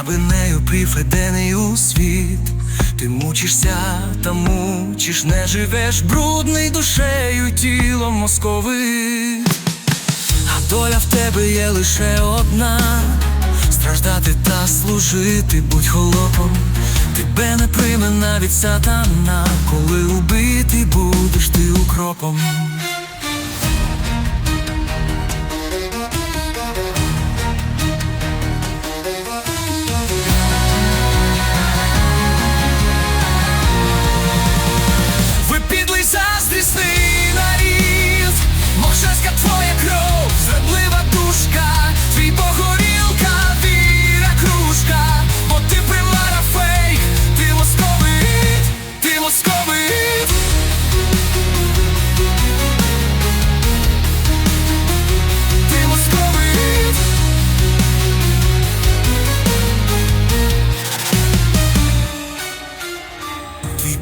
аби нею прифедений у світ. Ти мучишся та мучиш, не живеш брудний душею, тілом московит. А доля в тебе є лише одна страждати та служити, будь холопом. Тебе не прийме навіть сатана, коли убитий будеш ти укропом.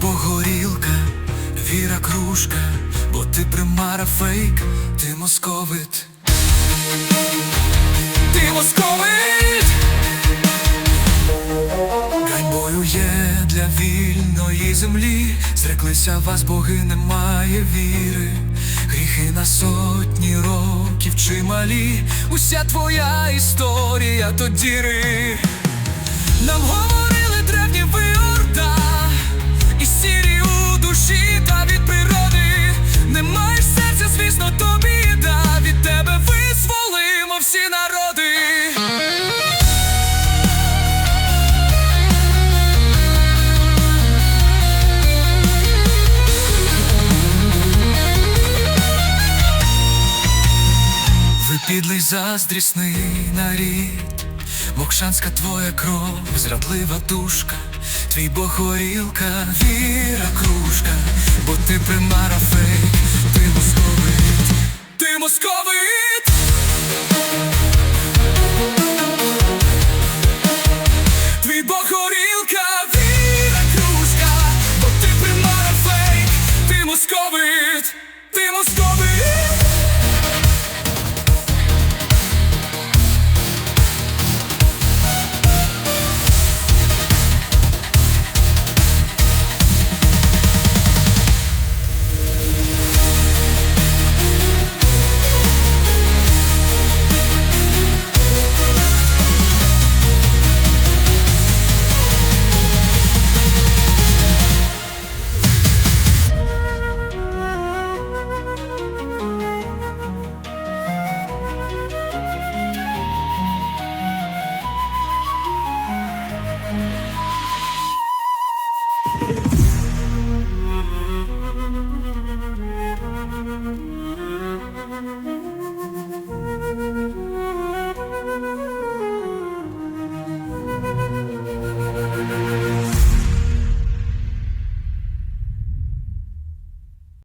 Твій погорілка, віра кружка, бо ти примара фейк, ти московит. Ти московит. Ганьбою є для вільної землі, зреклися вас, боги, немає віри, гріхи на сотні років чималі, уся твоя історія то діри. Нам говорили підлий заздрісний нарід, Мокшанська твоя кров, зрадлива душка, твій бог горілка, віра кружка, бо ти примара фейк, ти московит, ти московит.